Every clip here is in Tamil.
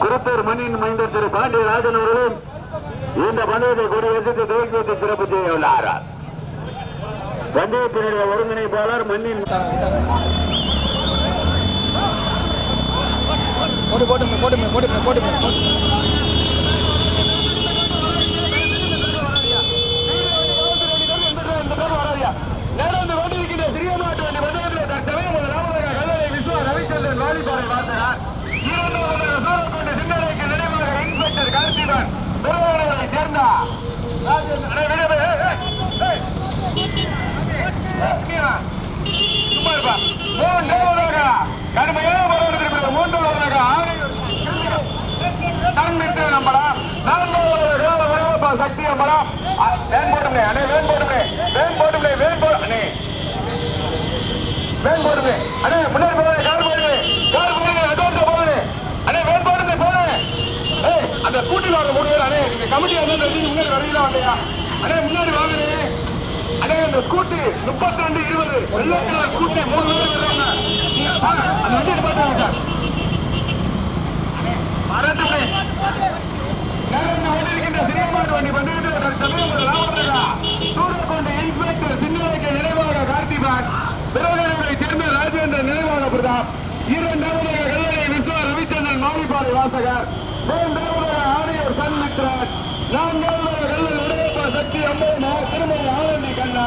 குருத்தூர் மண்ணின் மைந்தர் திரு பாண்டியராஜன் அவர்களும் இந்த பந்தயத்தை கொடியேற்றி துவக்கி வைத்து சிறப்பு செய்ய உள்ளார் பந்தயத்தினுடைய ஒருங்கிணைப்பாளர் மண்ணின் போட்டு போட்டுமே போட்டுமே நடந்து கொண்டிருக்கின்ற சிறிய மாட்டு வண்டி பந்தயத்தில் தற்சமயம் ஒரு ராமநாத கல்லறை விஸ்வா ரவிச்சந்திரன் வாலிபாறை வாசகர் இரண்டாவது சூரக்கொண்டு சிந்தனைக்கு நினைவாக இன்ஸ்பெக்டர் கார்த்திகன் திருவாரூரை சேர்ந்த அடே, விடு, விடு, ஏய், ஏய், ஏய். ஏய், நீ வா. சும்மா இருப்பா. மூன்றாவதாக கடுமையான போராட்டத்திற்கு மூன்றாவதாக ஆணையம் தன்மித்து சக்தி நம்மளா வேன் போட்டுமே அண்ணே வேன் போட்டுமே. வேன் போட்டுமே வேன் அண்ணே. வேன் அண்ணே முன்னாடி போடுங்க கார் போடுங்க கார் போடுங்க அதோட போடுங்க அண்ணே வேன் போடுங்க போடுங்க ஏய் அந்த ஸ்கூட்டில வர மூணு பேர் அண்ணே நீங்க கமிட்டி வந்து முன்னாடி வரீங்களா வந்தையா அடே முன்னாடி வாங்குறே அடே இந்த ஸ்கூட்டி முப்பத்தி ரெண்டு இருபது. வெள்ளை கலர் ஸ்கூட்டி மூணு பேர் அந்த வண்டியை பார்த்தாங்க சார். மறந்துட்டே நடந்து ராஜேந்திர பிரதாப் இரண்டாவதாக கல்லறை விஸ்வா ரவிச்சந்திரன் வாசகர். மூன்றாவதாக ஆணையர் சன்மித்ரன் சக்தி அம்மா திருமணம் ஆனந்தி கண்ணா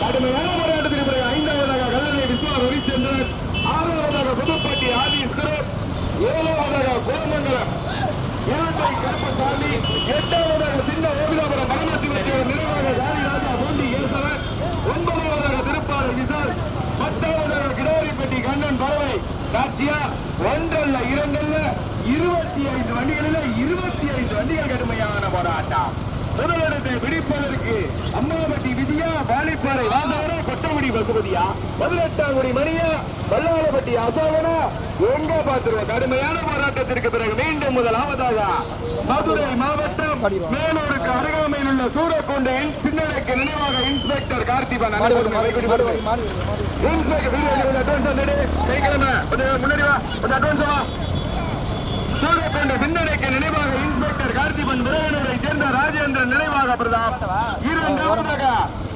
கடுமையான போராட்டத்திற்கு பிறகு ஐந்தாவதாக கல்லறை விஸ்வா ரவிச்சந்திரன் ஆறாவதாக புதுப்பட்டி ஆதி சிறப் ஏழாவதாக கோமங்கலம் இரட்டை கருப்பசாமி எட்டாவதாக சின்ன ஓபிலாபுரம் பரமசிவத்தேவர் நினைவாக ராஜா பூண்டி கேசவன் ஒன்பதாவதாக திருப்பாறை விசால் பத்தாவதாக கிடாரிப்பட்டி கண்ணன் பறவை காட்சியா ஒன்றல்ல இரண்டல்ல இருபத்தி ஐந்து வண்டிகளில் இருபத்தி ஐந்து வண்டிகள் கடுமையான போராட்டம். முதலிடத்தை பிடிப்பதற்கு அம்மாவட்டி விதியா வாலிப்பாறை வாசகரா கொட்டகுடி பகுதியா பதினெட்டாம் குடி மணியா வல்லாளப்பட்டி அசோகனா எங்க பார்த்துருவோம் கடுமையான போராட்டத்திற்கு பிறகு மீண்டும் முதலாவதாக மதுரை மாவட்டம் மேலூருக்கு அருகாமையில் உள்ள சூரக்கொண்டையின் பின்னலைக்கு நினைவாக இன்ஸ்பெக்டர் கார்த்திபன் இன்ஸ்பெக்டர் முன்னாடி வா. கொஞ்சம் அட்வான்ஸ் வா சூரக்கொண்ட பின்னடைக்கு நினைவாக இன்ஸ்பெக்டர் கார்த்திபன் விரைவனரை சேர்ந்த ராஜேந்திரன் நினைவாக பிரதாப். இரண்டாவதாக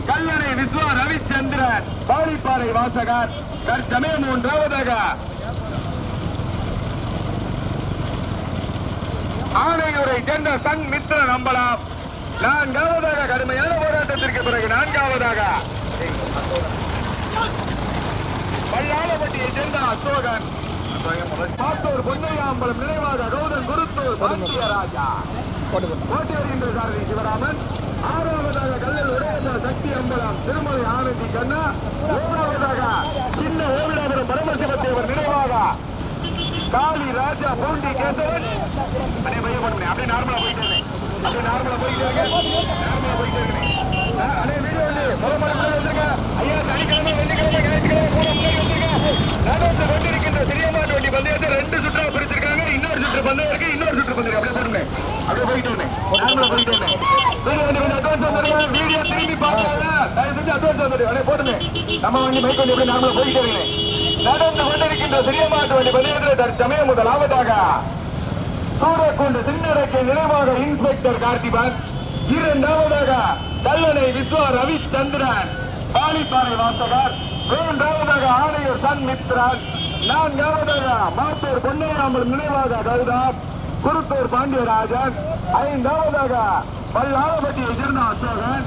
கல்லணை விஸ்வா ரவிச்சந்திரன் பாலிப்பாறை வாசகர் தற்சமயம் மூன்றாவதாக ஆணையூரை சேர்ந்த சன் மித்ர நம்பலாம் நான்காவதாக கடுமையான போராட்டத்திற்கு பிறகு நான்காவதாக பல்லாளப்பட்டியை சேர்ந்த அசோகன். மாத்தூர் பொன்னையாம்பலம் நினைவாக கௌதன் குருத்தூர் பாண்டியராஜா போட்டு வருகின்ற சாரதி சிவராமன் ஆறாவதாக கல்லல் உடையந்த சக்தி அம்பலம் திருமலை ஆனந்தி கண்ணா ஏழாவதாக சின்ன ஓவிடாபுரம் பரமசிவத்தேவர் நினைவாக காளி ராஜா பூண்டி கேசவன் அப்படியே பைய பண்ணுங்க அப்படியே நார்மலா போயிட்டு இருங்க. அப்படியே நார்மலா போயிட்டு நார்மலா போயிட்டு இருங்க. ஆ, வீடியோ வந்து முத முறை வந்துருங்க. ஐயா சனிக்கிழமை வெள்ளிக்கிழமை ஞாயிற்றுக்கிழமை போன முன்னாடி வந்துருங்க. நடந்து கொண்டிருக்கின்ற வண்டி பந்தயத்தை ரெண்டு சுற்றா பிரிச்சிருக்காங்க இன்னொரு சுற்று பந்தயம் இருக்கு இன்னொரு சுற்று பந்தயம் அப்படியே போடுங்க அப்படியே போயிட்டு வரணும் நார்மலா போயிட்டு வந்தேன் வீடியோ வந்து கொஞ்சம் அட்வான்ஸ் வந்துருங்க வீடியோ திரும்பி பார்க்காத தயவு செஞ்சு அட்வான்ஸ் வந்துரு அப்படியே போடுங்க நம்ம வண்டி பைக் வண்டி அப்படியே நார்மலா போயிட்டு இருக்கேன் நடந்து கொண்டிருக்கின்ற சிறிய மாட்டு வண்டி பந்தயத்தில் தற்சமயம் முதலாவதாக சூரக்குண்டு சின்னடைக்கு நினைவாக இன்ஸ்பெக்டர் கார்த்திபன் இரண்டாவதாக கல்லணை விஸ்வா ரவிச்சந்திரன். பாலிப்பாறை வாசகர் மூன்றாவதாக ஆணையர் சன் மித்ரன் நான்காவதாக மாத்தூர் பொன்னையராமல் நினைவாக கௌதாப் குருத்தூர் பாண்டியராஜன் ஐந்தாவதாக பல்லாளப்பட்டியை சேர்ந்த அசோகன்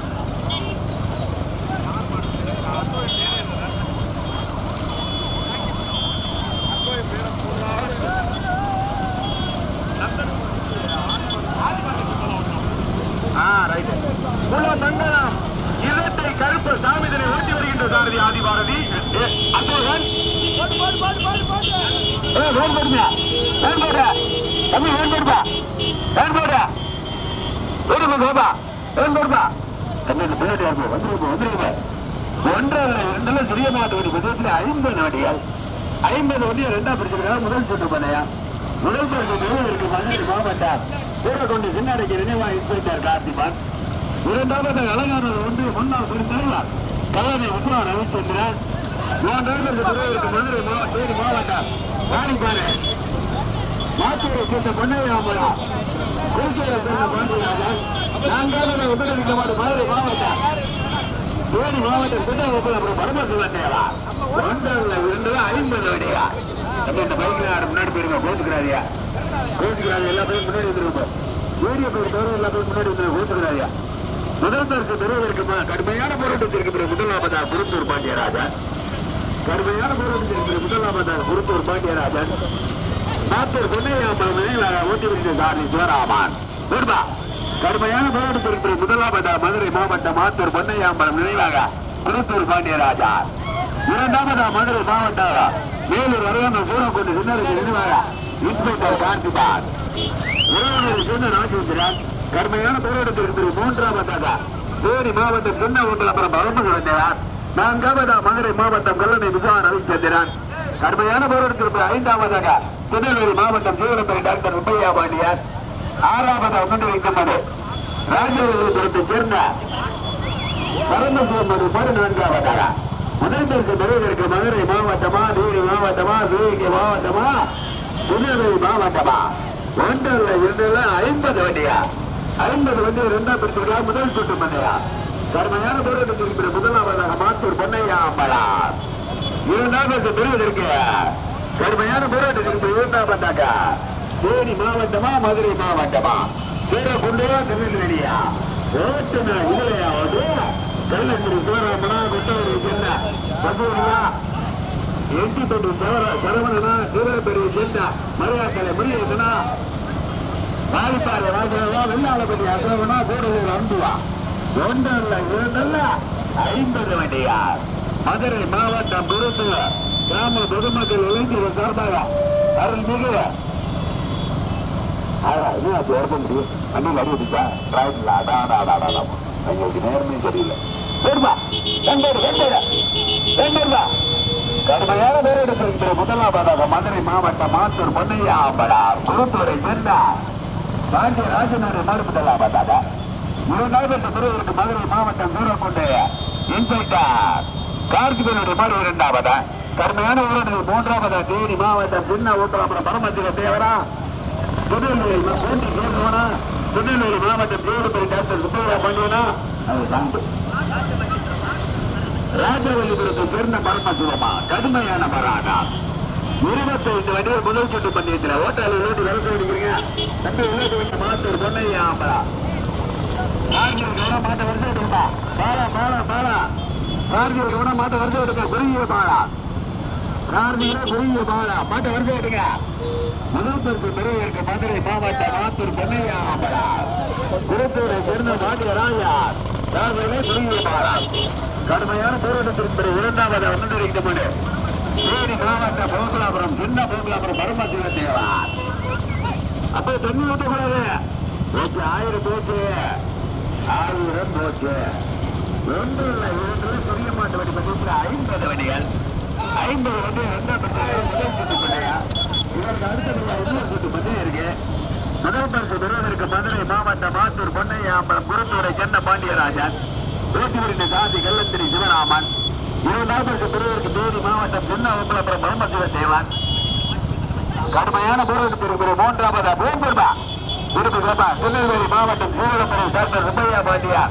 ரைட். உள்ள தங்கலாம் இரட்டை கருப்பு சாமி சாரதி ஆதி பாரதி அசோகன் ஐம்பது வண்டிகள் ஐம்பது வண்டியை ரெண்டா பிரிச்சிருக்காங்க முதல் சுற்று பண்ணையா? முதல் சுற்று மதுரை மாவட்டம். சூரக்கொண்டு சின்னாடைக்கு நினைவா இன்ஸ்பெக்டர் கார்த்திபான் இரண்டாவது அலங்காநல்லூர் முன்னாள் தலைமை கல்லணை உத்ரா ரவிச்சந்திரன் மதுரை மாவட்டம் மாவட்டம் வாணிப்பாறை மாத்தூரை சேர்ந்த பொன்னையாமலா திருச்சியை சேர்ந்த பாண்டியராஜன் நான்காவது உதவி மாவட்டம் மதுரை மாவட்டம் தேனி மாவட்டம் அப்புறம் பரமசிவன் தேவா ஒன்றரை இரண்டு ஐம்பது அடியா நம்ம இந்த பைக்ல யாரும் முன்னாடி போயிருங்க கோச்சுக்கிறாரியா கோச்சுக்கிறாரு எல்லா பேரும் முன்னாடி வந்துருக்கோம் ஏரியா பேர் தவிர எல்லா பேரும் முன்னாடி வந்து கோச்சுக்கிறாரியா முதல்வருக்கு பெறுவதற்குமா கடுமையான போராட்டத்திற்கு பிறகு முதலாமதா குருத்தூர் பாண்டியராஜன். கடுமையான போராட்டத்திற்கு பிறகு முதலாவதா குருத்தூர் பாண்டியராஜன். மாத்தூர் பொன்னையாம்பலம் ஓட்டி வருகிற சாமி சிவராமன் வருமா கடுமையான போராட்டத்திற்கு பிறகு முதலாவதா மதுரை மாவட்டம் மாத்தூர் பொன்னையாம்பலம் நினைவாக குருத்தூர் பாண்டியராஜா இரண்டாமதா மதுரை மாவட்டம் வேலூர் அருகாமல் சூரக்கொண்டு சின்னருக்கு நினைவாக இன்ஸ்பெக்டர் கார்த்திபான் உறவினரை சொன்ன ராஜேந்திரன் கடுமையான போராட்டத்திற்கு பிறகு மூன்றாவதாக தேனி மாவட்டம் சின்ன அப்புறம் பரமசிவன் வந்தவர். நான்காவதா மதுரை மாவட்டம் கல்லணை விஜயா ரவிச்சந்திரன். கடுமையான போராட்டத்திற்கு ஐந்தாவதாக திருநெல்வேலி மாவட்டம் சீவரப்பரை டாக்டர் உப்பையா பாண்டியார் ஆறாவதா முன்னணி வைக்கப்படு ராஜபுரத்தை சேர்ந்த பரமசிவம் மது பதினான்காவதாக முதலிற்கு நிறைவேற்க மதுரை மாவட்டமா தேனி மாவட்டமா சிவகங்கை மாவட்டமா திருநெல்வேலி மாவட்டமா? ஒன்றில் இரண்டுல ஐம்பது வண்டியா? ஐம்பது வண்டி இரண்டாம் பிரிச்சிருக்கா முதல் சுட்டு பண்ணையா கருமையான போராட்டத்திற்கு இருக்கிற முதலாவதாக மாத்தூர் பொன்னையா அம்பலா இரண்டாவது பெறுவதற்கு கருமையான கடுமையான போராட்டத்திற்கு பிறகு இரண்டாவதாக தேனி மாவட்டமா மதுரை மாவட்டமா? சீரகுண்டையா திருநெல்வேலியா ஓட்டுனா இதுலையாவது கள்ளக்குடி சோராமனா கொட்டவரை சென்ன பசுவனா எட்டி தொண்டு சரவணனா சீரப்பெரிய சென்ன மரியாதை முருகேசனா? வாலிப்பாறை ராஜாவா வெள்ளாளப்பட்டி அசோகனா கூடலூர் அம்புவா ஒன்றல்ல இரண்டல்ல ஐம்பது வண்டியார். மதுரை மாவட்டம் குருத்து கிராம பொதுமக்கள் இளைஞர்கள் சார்பாக அருள்மிகு ஆனா, என்ன அப்படி முடியும் அண்ணன் அடி அடிச்சா? டிராவல்ல அடா எங்களுக்கு நேர்மையும் தெரியல சரிப்பா ரெண்டோடு ரெண்டோடு ரெண்டோடுதா கடுமையான பேரிடத்திற்கு முதலாவதாக மதுரை மாவட்டம் மாத்தூர் பொன்னையா அம்பலா குருத்தூரை சேர்ந்தார் பாண்டிய ராஜநாடு இரு இரண்டாவது பிறகு மதுரை மாவட்டம் தூரம் கொண்டு இன்ஸ்பெக்டர் கார்த்திகனுடைய மறு இரண்டாவதா? கடுமையான ஊரடங்கு. மூன்றாவதா? தேனி மாவட்டம் சின்ன ஊட்டலாபுரம் பரமத்திர தேவரா திருநெல்வேலி மூன்று கேசவனா? திருநெல்வேலி மாவட்டம் தேவப்படி டாக்டர் சுப்பையா பண்ணுவனா அது தாண்டு ராஜவல்லிபுரத்தை சேர்ந்த பரமசிவமா? கடுமையான பராடா இருபத்தைந்து வண்டிகள் முதல் சுட்டு பந்தயத்தில் ஓட்டாளர் ஓட்டி வரசு அடிக்கிறீங்க தம்பி உள்ளது வந்த மாத்தூர் பொன்னையா அம்பலா கார்கில் கவனம் மாட்ட வருஷம் எடுப்பா பாலா பாலா பாலா. கார்கில் கவனம் மாட்ட வருஷம் எடுக்க. குறுகிய பாலா. கார்கில குறுகிய பாலா. மாட்ட வருஷம் எடுக்க. முதல் பரிசு பெறுவதற்கு மதுரை மாவட்டம் மாத்தூர் பொன்னையா அம்பலா குருத்தூரை சேர்ந்த மாநில கார்கிலே குறுகிய பாலா. கடுமையான போராட்டத்திற்கு பிறகு இரண்டாவது முன்னெடுக்கப்பட்டு தேனி மாவட்ட கோகுலாபுரம் சின்ன கோகுலாபுரம் பரமசிவ தேவார். அப்ப தண்ணி ஊற்றக்கூடாது போச்சு ஆயிரம் போச்சு. ஆயிரம் போச்சு. ஒன்று இல்லை இரண்டு பெரிய மாட்டு வண்டி பற்றி ஐம்பது வண்டிகள். ஐம்பது வண்டி ரெண்டாம் பட்சம் சுட்டு பண்ணையா இதற்கு அடுத்த இன்னொரு சுட்டு பண்ணையா இருக்கு. முதல் பரிசு பெறுவதற்கு மதுரை மாவட்டம் மாத்தூர் பொன்னையா குருத்தூரை சென்ன பாண்டியராஜன் பேச்சுவரின் சாதி கள்ளத்திரி சிவராமன். பரிசு பெறுவதற்கு தேனி மாவட்டம் சின்ன ஒப்பலப்புறம் பரமசிவ கடுமையான போராட்டத்திற்கு மூன்றாவது பூம்பெருமா சபா திருநெல்வேலி மாவட்டம் சூழலப்பரை சேர்ந்த சுப்பையா பாண்டியா.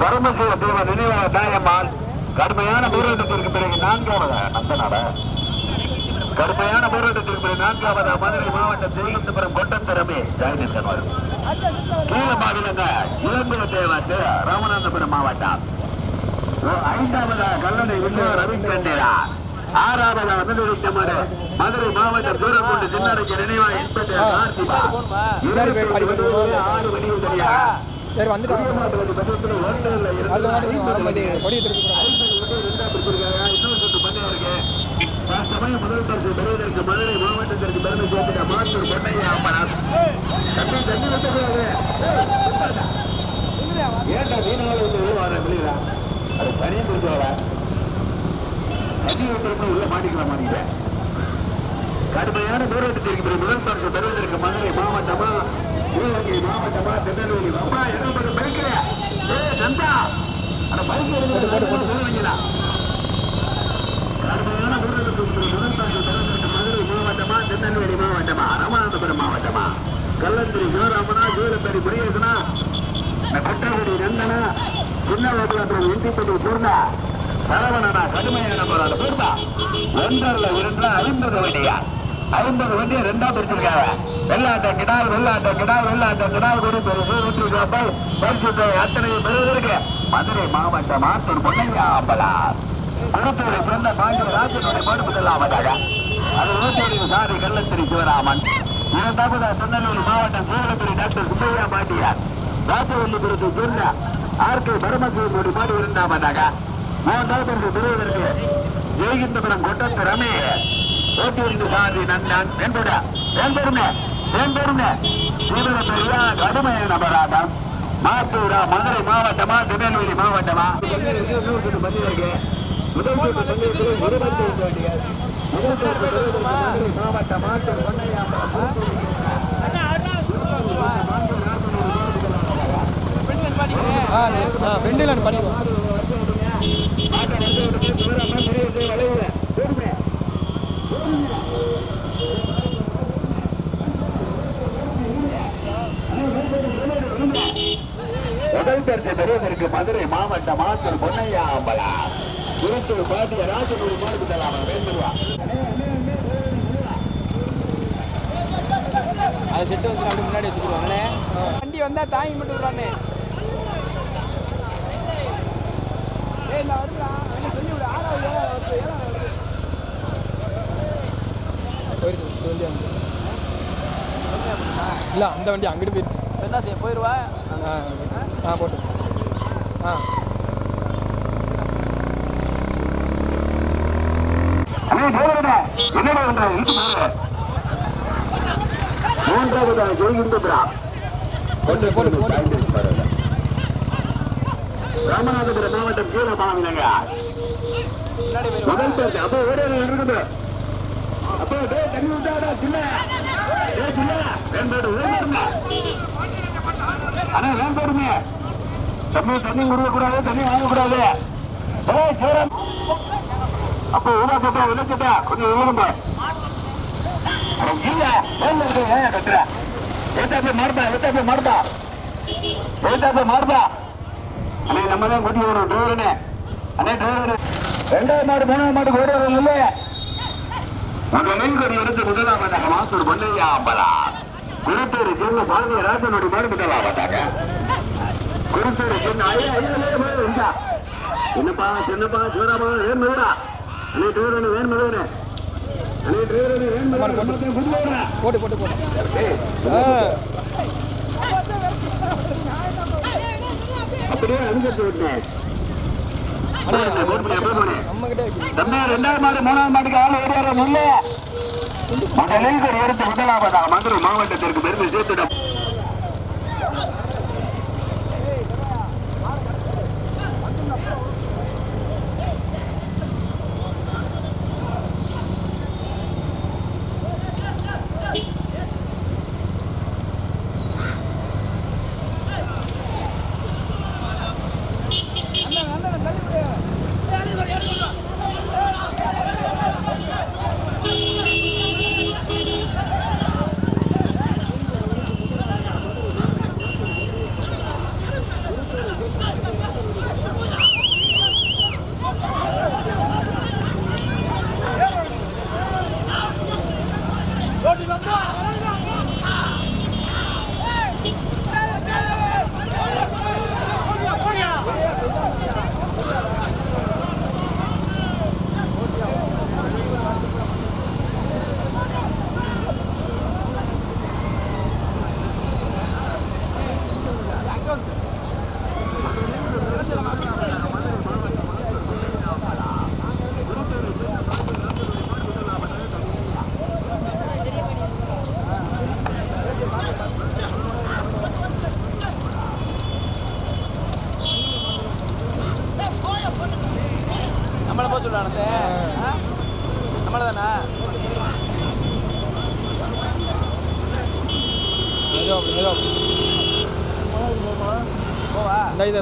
பரமசிவ தேவ நினைவாக தாயம்மாள். கடுமையான போராட்டத்திற்கு பிறகு நான்காவது நந்தனாட கடுமையான போராட்டத்திற்கு பிறகு நான்காவது மதுரை மாவட்டம் திருவனந்தபுரம் கொட்டத்திறமே ஜாயினர் கீழ மாநிலங்க இளங்குல தேவாத்து ராமநாதபுரம் மாவட்டம். ஐந்தாவதா கல்லணை வில்லு ரவிச்சந்திரா ஆறாவதா முதலிடமாறு மதுரை மாவட்டம் தூரக்கொண்டு சின்னடைக்கு நினைவாக இன்ஸ்பெக்டர் கார்த்திகா. ஆறு சரியா சரி வாட்டி திருப்பி முதல் பரிசு பெறுவதற்கு மதுரை மாவட்டத்திற்கு பெருமை சேர்த்துட்ட மாத்தூர் பொன்னையா அம்பலம் தம்பி தண்ணி விட்டுக்கூடாது ஏன்டா வர வெளியில அது பிடிச்சு வர தண்ணி விட்டுறப்ப உள்ள மாட்டிக்கிற மாட்டீங்க கடுமையான போராட்டத்திற்கு பிறகு முதல் பரிசு பெறுவதற்கு மதுரை மாவட்டமா சிவகங்கை மாவட்டமா திருநெல்வேலி அம்மா என்ன பண்ண பைக்கிற ஏ நந்தா அந்த பைக் சிவகங்கிலா கடுமையான போராட்டத்திற்கு பிறகு முதல் பரிசு பெறுவதற்கு மதுரை மாவட்டமா திருநெல்வேலி மாவட்டம் ராமநாதபுரம் மாவட்டமா. கல்லந்திரி சிவராமனா ஜீவலப்பேரி முருகேசனா கொட்டகுடி நந்தனா சின்ன வகுலத்தில் இந்திப்பட்டி பூர்ணா. சரவணனா கடுமையான போராட பூர்ணா. ஒன்றரை ஐம்பது வண்டியா? ஐம்பது வண்டியை ரெண்டா பிரிச்சிருக்காங்க. வெள்ளாட்ட கிடால் வெள்ளாட்ட கிடால் வெள்ளாட்ட கிடால் கூட. பெருசு நூற்றி அத்தனை பெறுவதற்கு மதுரை மாவட்டம் ஆத்தூர் பொன்னையா அம்பலா. குளத்தூரை சேர்ந்த பாண்டிய ராஜனுடைய மறுப்பு செல்லாமதாக. அது ஊத்தூரின் சாரி கள்ளத்திரி சிவராமன். இரண்டாவது திருநெல்வேலி மாவட்டம் சூரலப்பேரி டாக்டர் சுப்பையா பாண்டியார். ராஜவல்லிபுரத்தை சேர்ந்த ஆர் கே பரமசிவனுடைய மாடு இரண்டாவதாக மூன்றாவது பெறுவதற்கு ஜெயகிந்தபுரம் கொட்டத்து ரமே போட்டியிருந்து சாதி நந்தன் என்பட வெண்பெருமே வெண்பெருமே இவர பெரியா கடுமையான போராட்டம் மாத்தூரா மதுரை மாவட்டமா திருநெல்வேலி மாவட்டமா? மாவட்ட சுற்று பந்தயத்தில் ஒரு பந்து வேண்டிய முதல் சுற்று மதுரை மாவட்டம் மாத்தூர் பொன்னையா ஆ ஆ பெண்டில் பண்ணிடுவோம் முதல் பரிசு பெறுவதற்கு மதுரை மாவட்டம் மாத்தூர் பொன்னையா அம்பலா திருத்தூர் பாட்டிய ராஜனூர் மாடு தலாம் வேண்டுவா அது செட்டு வந்து முன்னாடி வச்சுக்கிடுவாங்களே. வண்டி வந்தா தாங்கி மட்டும் விடுறானே ஏய் நான் வருடா என்ன சொல்லி விடு ஆறாவது ஏழாவது வருது ஏழாவது வருது போயிருக்கு இந்த வண்டி அங்கே இல்லை அந்த வண்டி அங்கிட்டு போயிடுச்சு என்ன செய்ய போயிடுவா ஆ போட்டு. ஆ. மூன்றாவது போட்டு போட்டு. ராமநாதபுரம் மாவட்டம் கீழபாங்க முன்னாடி முதல் பேர் அப்போ ஓடி இருக்குது அப்போ டே தண்ணி விட்டாடா சின்ன. டே சின்ன. வேண்டாடு வேண்டோடுங்க அண்ணா வேண்டாடுமே தண்ணி தண்ணி கொடுக்க கூடாது தண்ணி வாங்க கூடாது ஏய் சேரம் அப்போ உலா சட்டா உள்ள சட்டா கொஞ்சம் விவரம்ப இல்ல வேலை இருக்கு. ஏன் கட்டுற. ஏத்தாப்பே மாறுதா ஏத்தாப்பே மாறுதா ஏத்தாப்பே மாறுதா அண்ணே நம்ம தான் கூட்டி வரோம் டிரைவருன்னு அண்ணே. டிரைவர் ரெண்டாவது மாடு மூணாவது மாடு ஓடுறது இல்லை? உங்க நெய்கொடி எடுத்து முதலாம் வந்தாங்க மாசூர் பொன்னையா அம்பலா. குருத்தூர் சேர்ந்த பாரதிய ராஜனுடைய மாடு முதலாம் வந்தாங்க குருத்தூர் சேர்ந்த ஐயா ஐயா என்னப்பா சின்னப்பா சிவராமா மதுரா அண்ணே டிரைவர் மதுரே அண்ணே டிரைவர் ஓடுறா போட்டு போட்டு போட்டு ஏய் ஆ அப்படியே அனுசரிச்சு விட்டேன் அண்ணே போட் பண்ணி அப்படியே போனேன் நம்ம கிட்டே வைக்கணும் தம்பி ரெண்டாவது மாடு மூணாவது மாட்டுக்கு ஆள் ஏறியார முல்ல. முதலில் எடுத்து முதலாவதாக மதுரை மாவட்டத்திற்கு பெருமை சேர்த்துடும்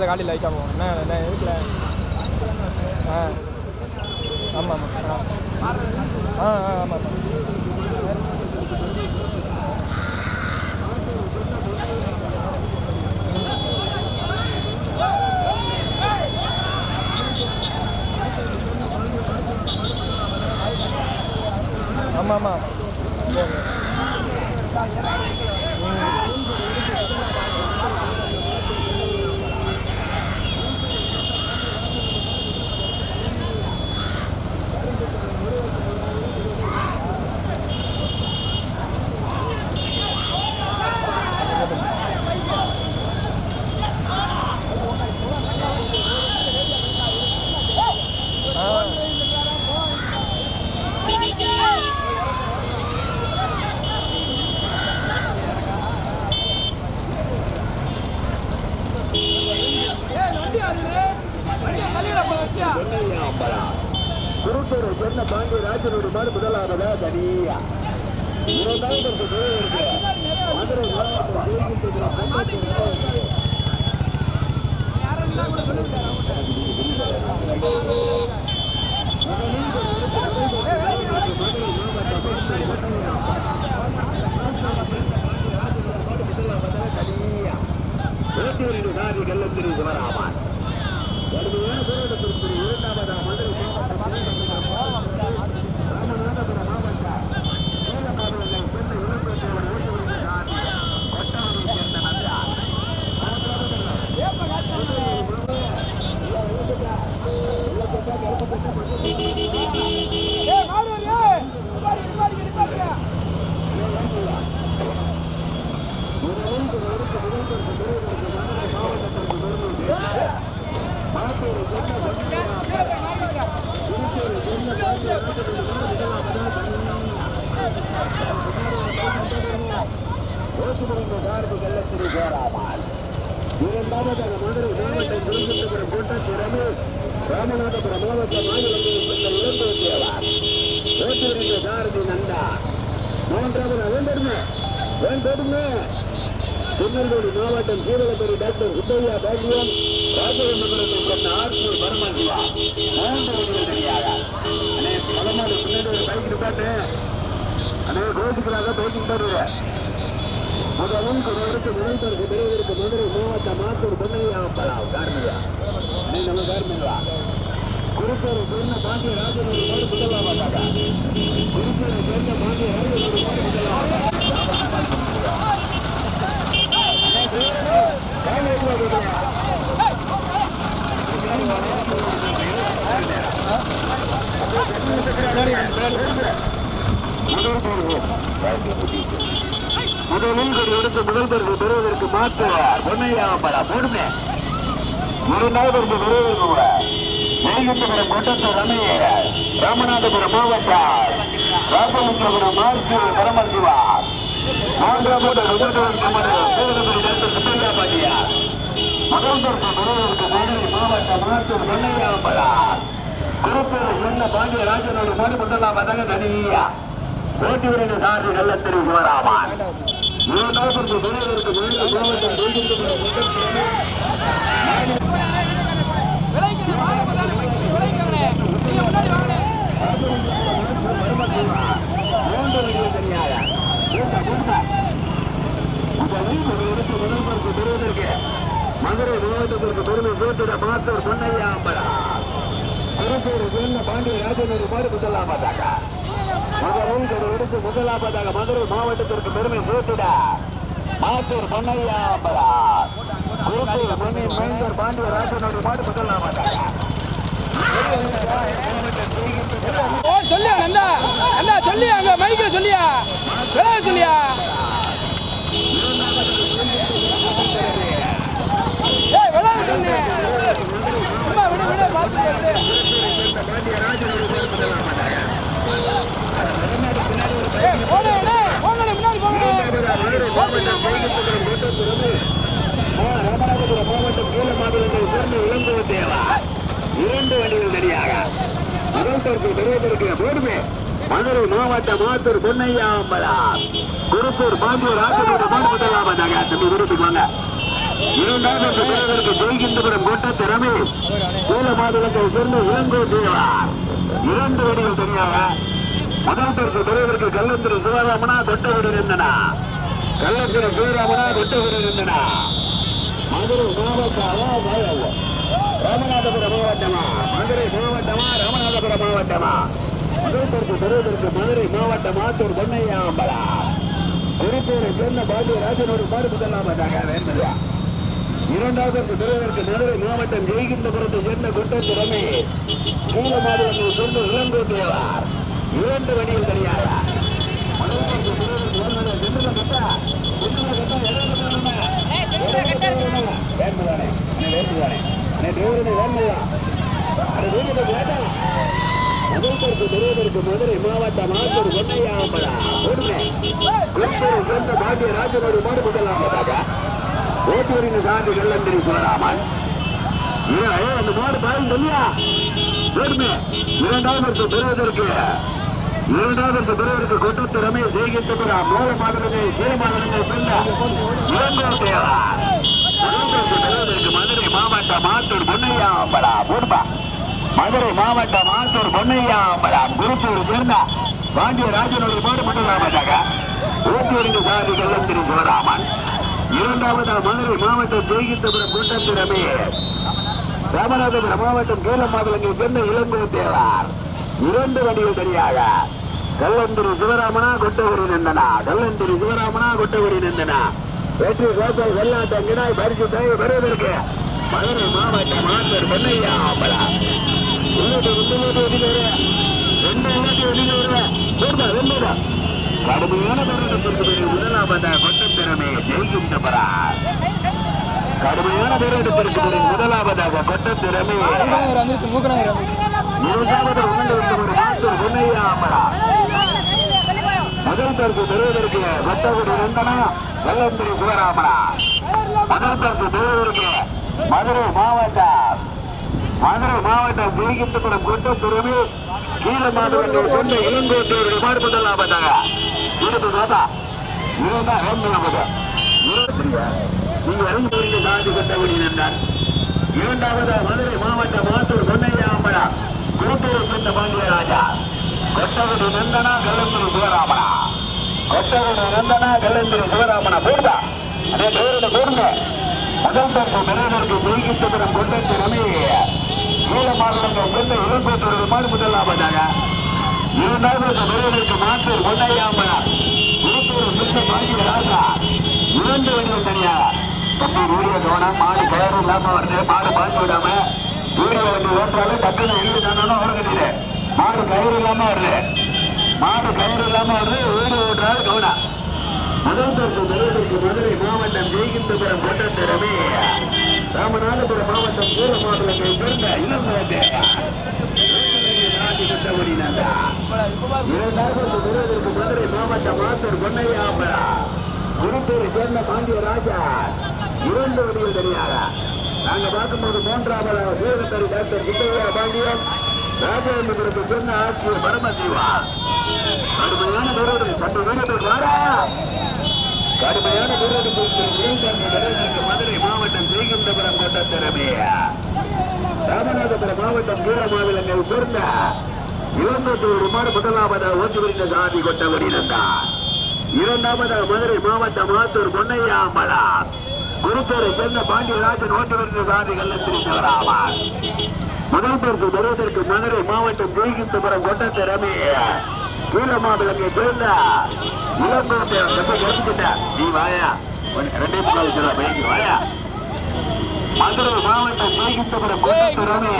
காட்டி லைட்டாக போகணும் என்ன என்ன எதுக்குல ஆ ஆமாம் ஆமாம் ஆ ஆ ஆமாம் ஆமாம் ஆமாம் ராஜனோட மாடு முதலாவதா தனியா இரண்டாவது இருக்கு மதுரை வேட்டூரின் கள்ளத்திரி சிவராமன் கடுமையான போராட்டத்திற்கு மதுரை ராமநாதபுரம் மாவட்டம் சேலமாதவர்கள் பெண்ணை இளம்பெற்றவர் ஓட்டுவரின் சாதி கொட்டாவை சேர்ந்த நந்தார் ஓட்டுமுறைந்த சார்பு கள்ளத்திரி சேராமான் இரண்டாவதாக மதுரை மாவட்டம் திருவனந்தபுரம் கூட்டத்திறமை ராமநாதபுரம் மாவட்ட மாநிலங்களில் இளம்பு தேவார் ஓட்டுமுறைந்த சாரதி நந்தா மூன்றாவது வேண்டடுமே வேண்டடுமே திருநெல்வேலி மாவட்டம் சீரலப்பேரி டாக்டர் சுப்பையா பாண்டியன் ராஜவந்தபுரத்தை சேர்ந்த ஆர்பூர் பரமசிவா மூன்று வழிகள் தனியாக அண்ணே பலமாடு பின்னாடி ஒரு பைக் நிப்பாட்டு அண்ணே கோஷிக்கிறாங்க பேசிக்கிட்டு வருவேன் முதலும் குறைவிற்கு முதல்வருக்கு பெறுவதற்கு மதுரை மாவட்ட மாத்தூர் பொன்னையாம்பலாம் காரணங்களா நீ நம்ம காரணங்களா குருப்பூரை சேர்ந்த பாண்டிய ராஜன் ஒரு மாடு முதலாவதாக குருப்பூரை சேர்ந்த பாண்டிய ராஜன் ஒரு பாடு முதலாவதாக முதலில் ஒரு எடுத்து முதல் பரிசு பெறுவதற்கு மாற்றுவார் பொன்னையாம்பலா போடுமே இரண்டாவதற்கு பெறுவதற்கு கூட நெய்கண்டபுரம் கொட்டத்து ரமைய ராமநாதபுரம் மாவட்டம் ராமலிங்கபுரம் மார்க்கு பரமசிவார். மூன்றாவது முதல்வர் சுப்பையா பாட்டியார் முதல் பரிசு பெறுவதற்கு மதுரை மாவட்டம் மாற்று பொன்னையாம்பலா குருப்பேர் சொன்ன பாண்டிய ராஜனோடு மறு முதலாவதாக தனியா ஓட்டுவரின் சார்பு கள்ளத்திரி சிவராமன். இரண்டாவது பெறுவதற்கு மதுரை மாவட்டம் கூட்ட முதலில் ஒரு இடத்து முதல் பரிசு பெறுவதற்கு மதுரை மாவட்டத்திற்கு பெருமை சேர்த்திட மாத்தூர் பொன்னையா அம்பலா திருப்பூர் சேர்ந்த பாண்டிய ராஜனூர் பாடு முதலாவதாக முதலில் ஒரு இடத்து மதுரை மாவட்டத்திற்கு பெருமை சேர்த்திட மாத்தூர் பொன்னையா அம்பலா திருப்பூர் பொன்னை மைந்தர் பாண்டிய ராஜனூர் மாடு முதலாவதாக ஓ சொல்லியா நந்தா? நந்தா சொல்லியா அங்க மைக்கில் சொல்லியா? விளையாட சொல்லியா? ஏய் விளையாட சொல்லு. சும்மா விடு பார்த்து போனே போங்கடே ராமநாதபுரம் மாவட்டம் கீழமாதுளத்தை சேர்ந்த இளம்புவ தேவா இரண்டு வண்டிகள் தனியாக முதல் போதுமே மதுரை மாவட்ட மாத்தூர் பொன்னையா அம்பலம். திருப்பூர் பாம்பூர் ஆத்தூர் முதலாம் வந்தாங்க தம்பி விருதுக்கு வாங்க. இரண்டாவது ஜெய்கின்றபுரம் கோட்டை ரமேஷ். கீழமாதுளத்தை சேர்ந்த இளங்கோ தேவா இரண்டு வண்டிகள் தனியாக. முதல் பொறுப்பு பெறுவதற்கு கள்ளத்திரி சிவராமனா தொட்டவீடு இருந்தனா சிவராமனா இருந்தனா மதுரை மாவட்டம் ராமநாதபுரம் மாவட்டமா? மதுரை மாவட்டமா? ராமநாதபுரம் மாவட்டமா? முதல் பரிசு பெறுவதற்கு மதுரை மாவட்டம் ஆத்தூர் பொன்னையாம்பலா திருப்பூரை சேர்ந்த பாண்டியராஜன் ஒரு மாடு முதலாவதாக வேண்டது இரண்டாவதற்கு பெறுவதற்கு மதுரை மாவட்டம் ஜெய்கிந்தபுரத்தை சேர்ந்த குட்டத்து ரமேஷ். கீழ மாவட்டத்தில் சொந்த இளங்கோட்டியவார் இரண்டு வடிவில் தனியாக பெறுவதற்கு மதுரை மாவட்டம் ஆத்தூர் பொன்னையாம்பலா பொறுமை திருப்பூரை சேர்ந்த பாண்டியராஜன் ஒரு மாடு ஓட்டூரின் சார்ந்து வெள்ளந்திரி சிவராமன். அந்த மாடு பாருங்க இல்லையா? வேணுமே இரண்டாவது பெறுவதற்கு இரண்டாவது பெறுவதற்கு கொட்டத்து ரமேஷ் ஜெயகிந்தபுரா மூல மாதிரி தீர்மானங்கள் மாதனமே பிள்ள தேவா மதுரை மாவட்டம் மாத்தூர் பொன்னையாம்பலா பூர்பா. மதுரை மாவட்டம் மாத்தூர் பொன்னையாம்பலா குருத்தூர் சேர்ந்தா பாண்டிய ராஜனுடைய போடு மாடு ஊத்தூரின் சாதி சார்ந்து திரு சிவராமன். இரண்டாவது மதுரை மாவட்டம் ஜெயகிந்தபுரம் கூட்டத்து ராமநாதபுரம் மாவட்டம் கேலமாதலங்கை சேர்ந்த இளங்கோ தேவார் இரண்டு வண்டிகள் தனியாக கல்லந்திரி சிவராமனா கொட்டகுரி நந்தனா. கல்லந்திரி சிவராமனா கொட்டகுரி நந்தனா. வெற்றி கோத்தல் வெள்ளாட்டம் கிடாய் பரிசு தேவை வருவதற்கு மதுரை மாவட்டம் ஆத்தர் பொன்னையா அம்பலா. உள்ளது உள்ளது வெளியில ரெண்டு உள்ளது வெளியில போடுதா வெள்ளூரா கடுமையான போராட்டத்திற்கு பிறகு முதலாவதாக கொட்டம் திறமை ஜெயிக்கின்றவரா கடுமையான பிறகு முதலாவதாக கொட்டம் திறமை. இரண்டாவது உணர்ந்து ஒரு மாஸ்டர் பொன்னையா அமரா முதல் தரப்பு பெறுவதற்கு கொட்டகுடி நந்தனா வெள்ளந்திரி சிவராமனா முதல் தரப்பு பெறுவதற்கு மதுரை மாவட்டம் மதுரை மாவட்டம் ஜெயிக்கின்றபுரம் கொண்டு திரும்பி கீழ மாதவர்கள் கொண்ட இளங்கோட்டையர்கள் மாறுபட்ட லாபத்தாக இருபது தாத்தா இதுதான் ரெண்டு நமக்கு நீங்கள் இறங்கி சாதி கொட்டகுடி நின்றார் இரண்டாவது மதுரை மாவட்டம் மாத்தூர் பொன்னையாம்பலா கூட்டூர் சேர்ந்த பாண்டியராஜா. கொட்டகுடி நந்தனா கல்லந்திரி சிவராமனா கொட்டகுடி நந்தனா கல்லந்திரி சிவராமனா? போடுதா அதே பேரோட போடுங்க. முதல் தரப்பு பெறுவதற்கு ஜெயிக்கின்றபுரம் கொண்டத்து ரமே நீலமாறுடங்கள் கொண்ட இளங்கோட்டூர் மாடு முதலாவதாக இரண்டாவது மாற்று மாத்தூர் பொன்னையாம்பலா கூட்டூர் சேர்ந்த பாண்டியராஜா இரண்டு வடிவம் தனியா. தம்பி வீடியோ கவனம் மாடு கயிறு இல்லாம வருது. மாடு பாய்ச்சி விடாம வீடியோ வந்து ஓட்டுறாலே பக்கத்தில் இழுத்து தானே ஓடுறது மாடு கயிறு இல்லாம வருது. மாடு கயிறு இல்லாம வருது வீடு ஓட்டுறாரு கவுடா. முதல் தரப்பு தலைவருக்கு மதுரை மாவட்டம் ஜெய்கிந்தபுரம் கொட்டத்து ரவி ராமநாதபுரம் மாவட்டம் சூர மாவட்டத்தை சேர்ந்த இளம்பரத்தை இரண்டாவது மதுரை மாவட்டம் மாத்தூர் பொன்னையாம்பரா குருப்பூரை சேர்ந்த பாண்டிய ராஜா இரண்டு வடிவில் தனியாக நாங்க பார்க்கும்போது மூன்றாவது வீரத்தறி டாக்டர் சுப்பையா பாண்டியன். ராஜேந்திரபுரத்தை சேர்ந்த ஆட்சியர் பரமசிவா. சற்று வீரர்கள் வாரா கடுமையான வீரர்கள் மதுரை மாவட்டம் ஸ்ரீகந்தபுரம் கோட்டத்திறமே ராமநாதபுரம் மாவட்டம் வீர வீரமாவிலங்கள் சேர்ந்த இருபத்தோரு மாடு முதலாவதாக ஓட்டு வருகிற சாதி கொண்டவர் இருந்தார். இரண்டாவதாக மதுரை மாவட்டம் ஆத்தூர் பொன்னையா பொன்னையாம்பலா குருத்தூரை சேர்ந்த பாண்டியராஜன் ஓட்டு வருகிற சாதி கள்ளத்திரி ஆவார். முதல் பொறுப்பு பெறுவதற்கு மதுரை மாவட்டம் ஜெய்கிந்தபுரம் கொண்ட திறமையா வீரமாவிலங்கை சேர்ந்த இளங்கோட்டை கற்றுக்கிட்ட நீ வாயா. ரெண்டே முக்கால் சொல்ல பைக்கு வாயா. மதுரை மாவட்டம் ஜெய்கிந்தபுரம் கொட்டத்தை ரமே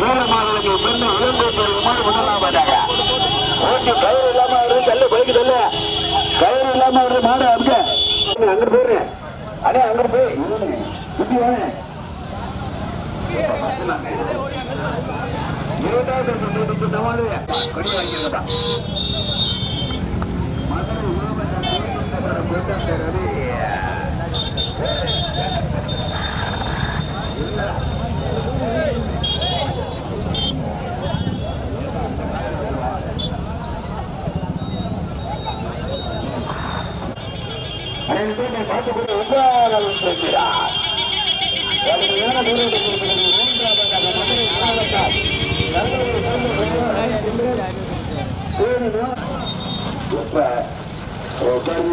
வீரமாவிலங்கை சேர்ந்த இளங்கோட்டை விமான முதலாவதாக. ஓட்டு கயிறு இல்லாம வருது தள்ளு பைக்கு கயிறு இல்லாம வருது மாடு அங்க. அங்க போயிடுறேன் அடே அங்க போய். இப்படி வாங்க இருபதாவது தொண்ணூறு சமாளி கொடி வாங்கியிருந்தா மதுரை செய்கிறார் இப்ப ஒரு